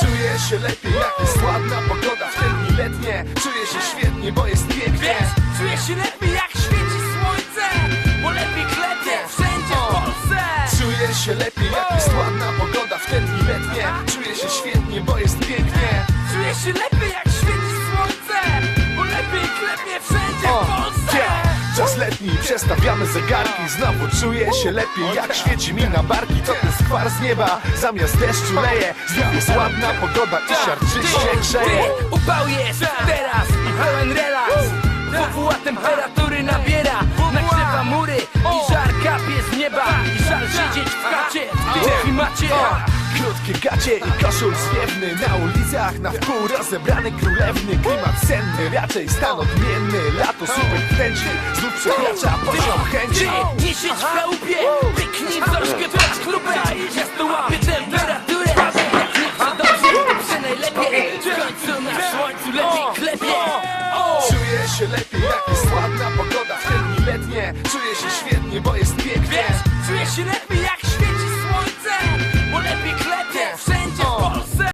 Czuję się lepiej, jak jest ładna pogoda w ten letnie. Czuję się świetnie, bo jest pięknie. Czuję się lepiej, jak świeci słońce Bo lepiej klepie wszędzie w Polsce. Czuję się lepiej, jak jest ładna pogoda w ten letnie. Letni, przestawiamy zegarki. Znowu czuję się lepiej, jak świeci mi na barki. To ten skwar z nieba, zamiast deszczu leje. Znów jest ładna pogoda i siarczyście grzeje. upał jest teraz i pełen relaks. WWA temperatury nabiera Nagrzewa mury i żar kapie z nieba I żal siedzieć w chacie. W tym klimacie Krótkie gacie i koszul zwiewny. Na ulicach na wpół rozebrany królewny. Klimat senny, raczej stan odmienny. Lato super kręci, przekracza poziom chęci Ty, nie siedź w chałupie? Pyknij troszkę przed klubem Ciasto łapie temperaturę Jak nie chce dobrze, to przy najlepiej W końcu na słońcu lepiej klepie. Czuję się lepiej, jak jest ładna pogoda w letnie Czuję się świetnie, bo jest